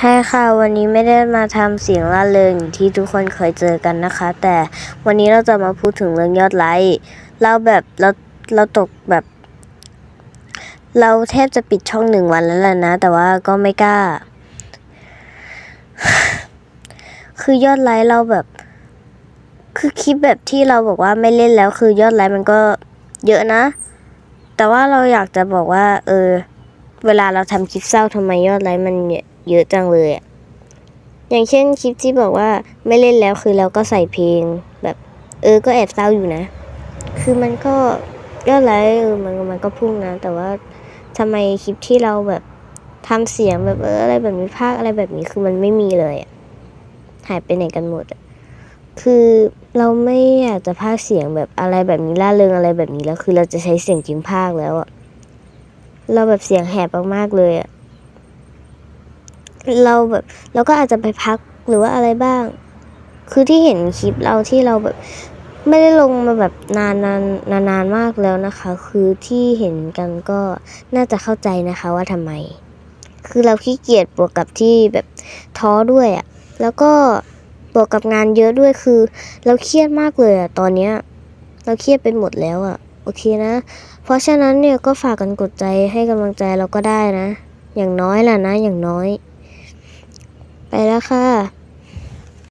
ให้ค่ะวันนี้ไม่ได้มาทำเสียงล่าเริงอย่างที่ทุกคนเคยเจอกันนะคะ แต่วันนี้เราจะมาพูดถึงเรื่องยอดไลค์เราแบบเราเราตกแบบ เราแทบจะปิดช่องหนึ่งวันแล้วแหละนะ แต่ว่าก็ไม่กล้า คือยอดไลค์เราแบบ คือคลิปแบบที่เราบอกว่าไม่เล่นแล้ว คือยอดไลค์มันก็เยอะนะ แต่ว่าเราอยากจะบอกว่า เออ เวลาเราทำคลิปเศร้าทำไมยอดไลค์มันเยอะจังเลยอะอย่างเช่นคลิปที่บอกว่าไม่เล่นแล้วคือเราก็ใส่เพลงแบบ เออก็แอบเศร้าอยู่นะ คือมันก็ยอดไลค์มันมันก็พุ่งนะ แต่ว่าทำไมคลิปที่เราแบบทำเสียงแบบเอออะไรแบบนี้ภาคอะไรแบบนี้คือมันไม่มีเลยอะหายไปไหนกันหมดอะคือเราไม่อยากจะพากเสียงแบบอะไรแบบนี้ล่าเริงอะไรแบบนี้แล้ว คือเราจะใช้เสียงจริงพากแล้วอะ เราแบบเสียงแหบมากๆเลยอะเราแบบเราก็อาจจะไปพักหรือว่าอะไรบ้าง คือที่เห็นคลิปเราที่เราแบบไม่ได้ลงมาแบบนานนานนานนานมากแล้วนะคะ คือที่เห็นกันก็น่าจะเข้าใจนะคะว่าทำไม คือเราขี้เกียจบวกกับที่แบบท้อด้วยอะแล้วก็บวกกับงานเยอะด้วยคือ เราเครียดมากเลยอะตอนเนี้ย เราเครียดไปหมดแล้วอะ โอเคนะ เพราะฉะนั้นเนี่ยก็ฝากกันกดใจให้กำลังใจเราก็ได้นะ อย่างน้อยล่ะนะ อย่างน้อย ไปแล้วค่ะ